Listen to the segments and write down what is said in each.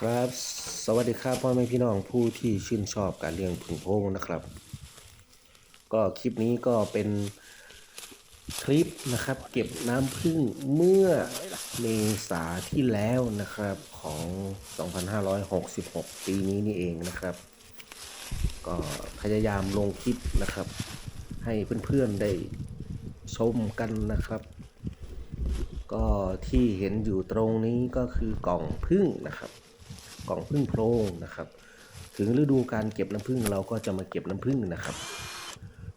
ครับ สวัสดีครับพ่อแม่พี่น้องผู้ที่ชื่นชอบการเลี้ยงผึ่งโพงนะครับ ก็คลิปนี้ก็เป็นคลิปนะครับ เก็บน้ำผึ้งเมื่อเมษาที่แล้วนะครับของ 2566 ปีนี้นี่เองนะครับ ก็พยายามลงคลิปนะครับ ให้เพื่อนๆได้ชมกันนะครับก็ที่เห็นอยู่ตรงนี้ก็คือกล่องพึ่งนะครับ กล่องพึ่งโพรงนะครับ ถึงฤดูการเก็บน้ำพึ่งเราก็จะมาเก็บน้ำพึ่งนะครับ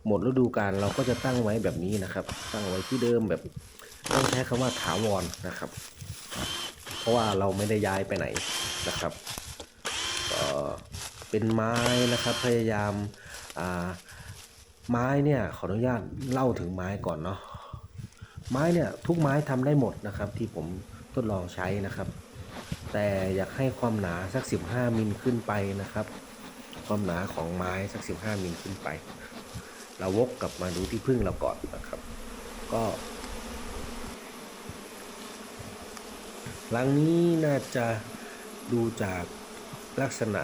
หมดฤดูการเราก็จะตั้งไว้แบบนี้นะครับ ตั้งไว้ที่เดิมแบบต้องใช้คำว่าถาวรนะครับ เพราะว่าเราไม่ได้ย้ายไปไหนนะครับเป็นไม้นะครับพยายามาไม้เนี่ยขออนุญาตเล่าถึงไม้ก่อนเนาะไม้เนี่ยทุกไม้ทำได้หมดนะครับที่ผมทดลองใช้นะครับ แต่อยากให้ความหนาสัก 15 มิลขึ้นไปนะครับ ความหนาของไม้สัก 15 มิลขึ้นไป เราวกกลับมาดูที่พึ่งเราก่อนนะครับ ก็หลังนี้น่าจะดูจากลักษณะ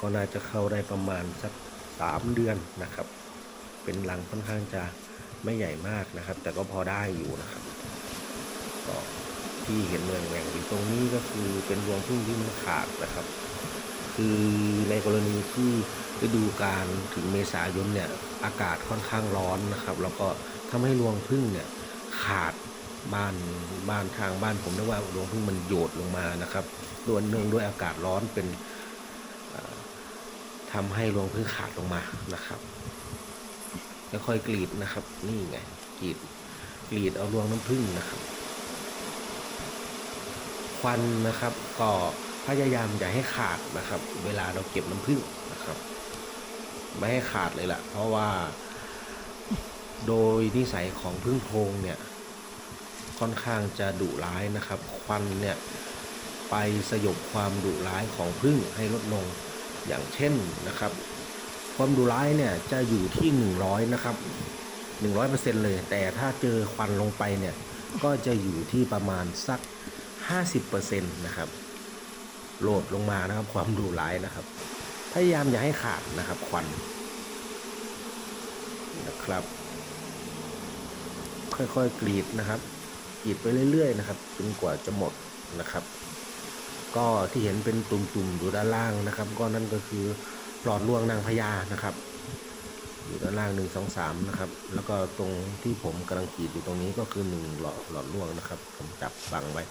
ก็น่าจะเข้าได้ประมาณสัก 3 เดือนนะครับ เป็นหลังค่อนข้างจะไม่ใหญ่มากนะครับ แต่ก็พอได้อยู่นะครับก็ ที่เห็นแหว่งๆอยู่ตรงนี้ก็คือเป็นรวงพึ่งที่มันขาดนะครับ คือในกรณีที่ฤดูกาลถึงเมษายนเนี่ยอากาศค่อนข้างร้อนนะครับ แล้วก็ทำให้รวงพึ่งเนี่ยขาดบ้านบ้านทางบ้านผมเรียกว่ารวงพึ่งมันโยดลงมานะครับด้วนเนื่องด้วยอากาศร้อนเป็นเอ่อทำให้รวงพึ่งขาดลงมานะครับแล้วค่อยกรีดนะครับ นี่ไงกรีดกรีดเอารวงน้ำพึ่งนะครับ ควันนะครับ ก็พยายามอย่าให้ขาดนะครับ เวลาเราเก็บน้ำผึ้งนะครับ ไม่ให้ขาดเลยล่ะ เพราะว่า โดยนิสัยของพึ่งโพงเนี่ยค่อนข้างจะดุร้ายนะครับ ควันเนี่ยไปสยบความดุร้ายของพึ่งให้ลดลงอย่างเช่นนะครับ ความดุร้ายเนี่ยจะอยู่ที่ 100 นะครับ 100%เลย แต่ถ้าเจอควันลงไปเนี่ยก็จะอยู่ที่ประมาณสัก 50%นะครับโหลดลงมานะครับ ความดุร้ายนะครับ พยายามอย่าให้ขาดนะครับควันนะครับ ค่อยๆกรีดนะครับกรีดไปเรื่อยๆนะครับจนกว่าจะหมดนะครับ ก็ที่เห็นเป็นตุ่มๆอยู่ด้านล่างนะครับ ก็นั่นก็คือปลอดลวงนางพญานะครับอยู่ด้านล่างหนึ่งสองสามนะครับ แล้วก็ตรงที่ผมกำลังขีดอยู่ตรงนี้ก็คือหนึ่งหลอดหลอดลวงนะครับ ผมจับบังไว้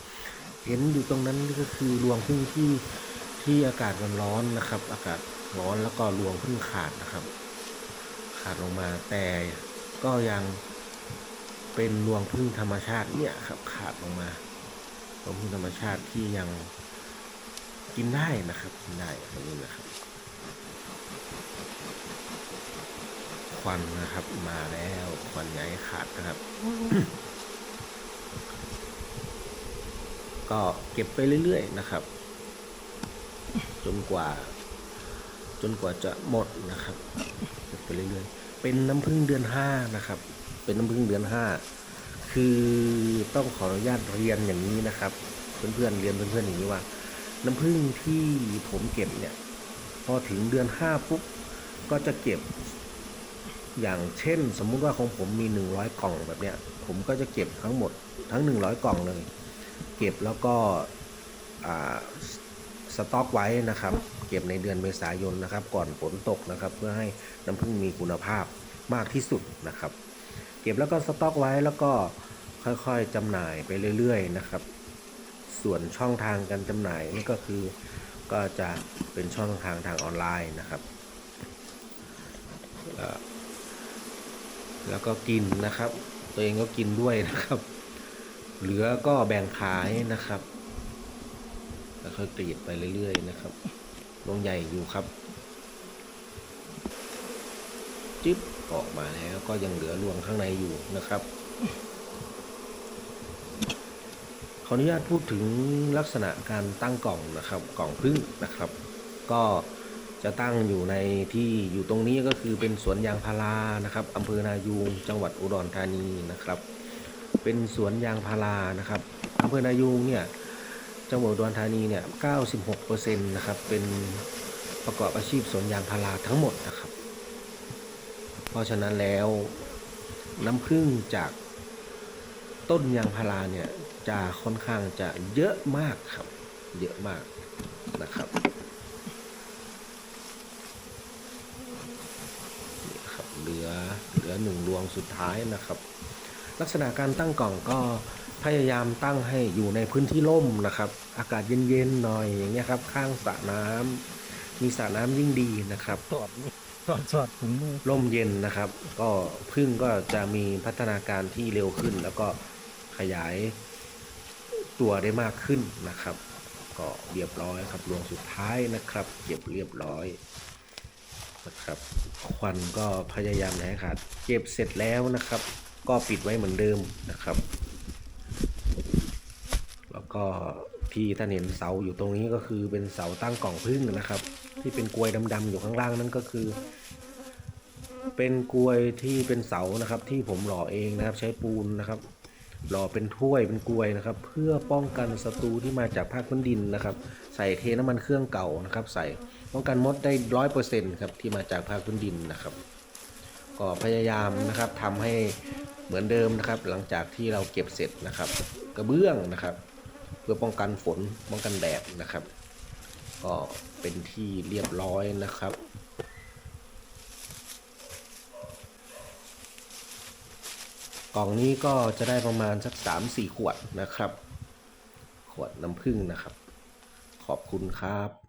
เห็นอยู่ตรงนั้นก็คือรวงพึ่งที่ที่อากาศมันร้อนนะครับ อากาศร้อนแล้วก็รวงพึ่งขาดนะครับ ขาดลงมาแต่ก็ยังเป็นรวงพึ่งธรรมชาติเนี่ยครับขาดลงมารวงพึ่งธรรมชาติที่ยังกินได้นะครับกินได้ตรงนี้นะครับควันนะครับ มาแล้วควันใหญ่ขาดนะครับ ก็เก็บไปเรื่อยๆนะครับ จนกว่า จนกว่าจะหมดนะครับเก็บไปเรื่อยๆ เป็นน้ำพึ่งเดือนห้านะครับ เป็นน้ำพึ่งเดือนห้าคือต้องขออนุญาตเรียนอย่างนี้นะครับ เพื่อนๆเรียนเพื่อนๆอย่างนี้ว่า น้ำพึ่งที่ผมเก็บเนี่ย พอถึงเดือนห้าปุ๊บก็จะเก็บอย่างเช่น สมมุติว่าของผมมี 100 กล่องแบบเนี้ย ผมก็จะเก็บทั้งหมดทั้ง 100 กล่องเลย เก็บแล้วก็สต็อกไว้นะครับ เก็บในเดือนเมษายนนะครับ ก่อนฝนตกนะครับ เพื่อให้น้ำผึ้งมีคุณภาพมากที่สุดนะครับ เก็บแล้วก็สต็อกไว้แล้วก็ค่อยๆจำหน่ายไปเรื่อย ๆ นะครับ ส่วนช่องทางการจำหน่ายนี่ก็คือก็จะเป็นช่องทางทางออนไลน์นะครับแล้วก็กินนะครับ ตัวเองก็กินด้วยนะครับ เหลือก็แบ่งขายนะครับแล้วค่อยกรีดไปเรื่อยๆนะครับลงใหญ่อยู่ครับจิ๊บออกมาแล้วก็ยังเหลือรวงข้างในอยู่นะครับขออนุญาตพูดถึงลักษณะการตั้งกล่องนะครับ กล่องพึ่งนะครับ ก็จะตั้งอยู่ในที่อยู่ตรงนี้ก็คือเป็นสวนยางพารานะครับอำเภอนายูงจังหวัดอุดรธานีนะครับ เป็นสวนยางพารานะครับอำเภอนายูงเนี่ยจังหวัดอุดรธานีเนี่ย 96%นะครับ เป็นประกอบอาชีพสวนยางพาราทั้งหมดนะครับ เพราะฉะนั้นแล้วน้ำผึ้งจากต้นยางพาราเนี่ยจะค่อนข้างจะเยอะมากครับ เยอะมากนะครับนี่ครับเหลือเหลือหนึ่งรวงสุดท้ายนะครับ ลักษณะการตั้งกล่องก็พยายามตั้งให้อยู่ในพื้นที่ร่มนะครับ อากาศเย็นๆหน่อยอย่างเงี้ยครับ ข้างสระน้ำมีสระน้ำยิ่งดีนะครับสอดนี่สอดสอดถุงมือร่มเย็นนะครับ ก็พึ่งก็จะมีพัฒนาการที่เร็วขึ้น แล้วก็ขยายตัวได้มากขึ้นนะครับ ก็เรียบร้อยครับรวงสุดท้ายนะครับเก็บเรียบร้อยนะครับควันก็พยายามอย่าให้ขาดเก็บเสร็จแล้วนะครับ ก็ปิดไว้เหมือนเดิมนะครับ แล้วก็ที่ท่านเห็นเสาอยู่ตรงนี้ก็คือเป็นเสาตั้งกล่องพึ่งนะครับ ที่เป็นกลวยดำๆอยู่ข้างล่างนั่นก็คือ เป็นกลวยที่เป็นเสานะครับ ที่ผมหล่อเองนะครับ ใช้ปูนนะครับ หล่อเป็นถ้วยเป็นกลวยนะครับ เพื่อป้องกันศัตรูที่มาจากภาคพื้นดินนะครับ ใส่เทน้ำมันเครื่องเก่านะครับ ใส่ป้องกันมดได้ร้อยเปอร์เซ็นต์ครับที่มาจากภาคพื้นดินนะครับ ก็พยายามนะครับทำให้ เหมือนเดิมนะครับ หลังจากที่เราเก็บเสร็จนะครับ กระเบื้องนะครับ เพื่อป้องกันฝนป้องกันแดดนะครับ ก็เป็นที่เรียบร้อยนะครับกล่องนี้ก็จะได้ประมาณสักสามสี่ขวดนะครับ ขวดน้ำผึ้งนะครับ ขอบคุณครับ